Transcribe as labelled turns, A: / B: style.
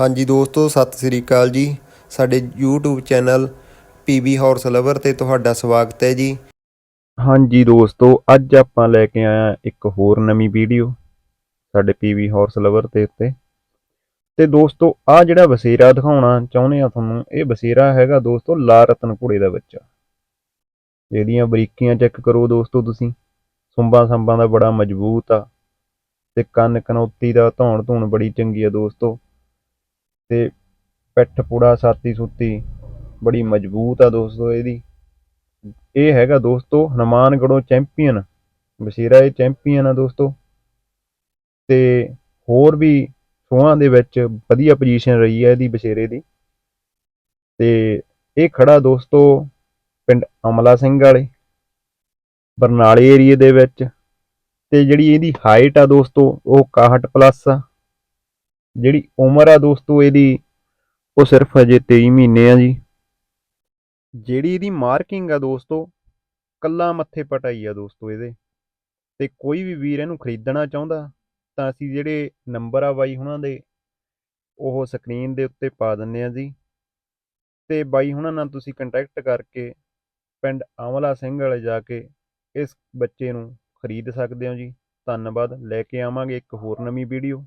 A: ਹਾਂਜੀ ਦੋਸਤੋ, ਸਤਿ ਸ੍ਰੀ ਅਕਾਲ ਜੀ। ਸਾਡੇ YouTube channel PB horse lover ਤੇ ਤੁਹਾਡਾ ਸਵਾਗਤ ਹੈ ਜੀ।
B: ਹਾਂਜੀ ਦੋਸਤੋ, ਅੱਜ ਆਪਾਂ ਲੈ ਕੇ ਆਇਆ ਇੱਕ ਹੋਰ ਨਵੀਂ ਵੀਡੀਓ ਸਾਡੇ ਪੀਵੀ ਹਾਰਸ ਲਵਰ ਤੇ ਉੱਤੇ। ਤੇ ਦੋਸਤੋ, ਆ ਜਿਹੜਾ ਬਸੇਰਾ ਦਿਖਾਉਣਾ ਚਾਹੁੰਦੇ ਆ ਤੁਹਾਨੂੰ, ਇਹ ਬਸੇਰਾ ਹੈਗਾ ਦੋਸਤੋ ਲਾ ਰਤਨ ਘੋੜੇ ਦਾ ਬੱਚਾ। ਇਹਦੀਆਂ ਬਰੀਕੀਆਂ ਚੈੱਕ ਕਰੋ ਦੋਸਤੋ ਤੁਸੀਂ। ਸੁੰਬਾਂ ਸੰਬਾਂ ਦਾ ਬੜਾ ਮਜ਼ਬੂਤ ਆ ਤੇ ਕੰਨ ਕਨੌਤੀ ਦਾ ਧੌਣ ਧੂਣ ਬੜੀ ਚੰਗੀ ਆ ਦੋਸਤੋ। ਤੇ ਪਿੱਠ ਪੁੜਾ ਸਾਤੀ ਸੁੱਤੀ ਬੜੀ ਮਜ਼ਬੂਤ ਆ ਦੋਸਤੋ ਇਹਦੀ। ਇਹ ਹੈਗਾ ਦੋਸਤੋ ਹਨੂਮਾਨਗੜ੍ਹੋਂ ਚੈਂਪੀਅਨ, ਬਸ਼ੀਰਾ ਇਹ ਚੈਂਪੀਅਨ ਆ ਦੋਸਤੋ। ਤੇ ਹੋਰ ਵੀ ਸੋਹਾਂ ਦੇ ਵਿੱਚ ਵਧੀਆ ਪੋਜੀਸ਼ਨ ਰਹੀ ਹੈ ਇਹਦੀ ਬਸ਼ੇਰੇ ਦੀ। ਤੇ ਇਹ ਖੜਾ ਦੋਸਤੋ ਪਿੰਡ ਅਮਲਾ ਸਿੰਘ ਵਾਲੇ, ਬਰਨਾਲੇ ਏਰੀਏ ਦੇ ਵਿੱਚ। ਤੇ ਜਿਹੜੀ ਇਹਦੀ ਹਾਈਟ ਆ ਦੋਸਤੋ, ਉਹ 61 ਪਲੱਸ ਆ। ਜਿਹੜੀ ਉਮਰ ਆ ਦੋਸਤੋ ਇਹਦੀ, ਉਹ ਸਿਰਫ ਅਜੇ 23 ਮਹੀਨੇ ਆ ਜੀ। ਜਿਹੜੀ ਇਹਦੀ ਮਾਰਕਿੰਗ ਆ ਦੋਸਤੋ, ਕੱਲਾ ਮੱਥੇ ਪਟਾਈ ਆ ਦੋਸਤੋ ਇਹਦੇ। ਤੇ ਕੋਈ ਵੀ ਵੀਰ ਇਹਨੂੰ ਖਰੀਦਣਾ ਚਾਹੁੰਦਾ, ਤਾਂ ਅਸੀਂ ਜਿਹੜੇ ਨੰਬਰ ਆ ਬਾਈ ਹੁਣਾਂ ਦੇ, ਉਹ ਸਕਰੀਨ ਦੇ ਉੱਤੇ ਪਾ ਦਿੰਨੇ ਆ ਜੀ। ਤੇ ਬਾਈ ਹੁਣਾਂ ਨਾਲ ਤੁਸੀਂ ਕੰਟੈਕਟ ਕਰਕੇ ਪਿੰਡ ਆਮਲਾ ਸਿੰਘ ਵਾਲੇ ਜਾ ਕੇ ਇਸ ਬੱਚੇ ਨੂੰ ਖਰੀਦ ਸਕਦੇ ਹੋ ਜੀ। ਧੰਨਵਾਦ, ਲੈ ਕੇ ਆਵਾਂਗੇ ਇੱਕ ਹੋਰ ਨਵੀਂ ਵੀਡੀਓ।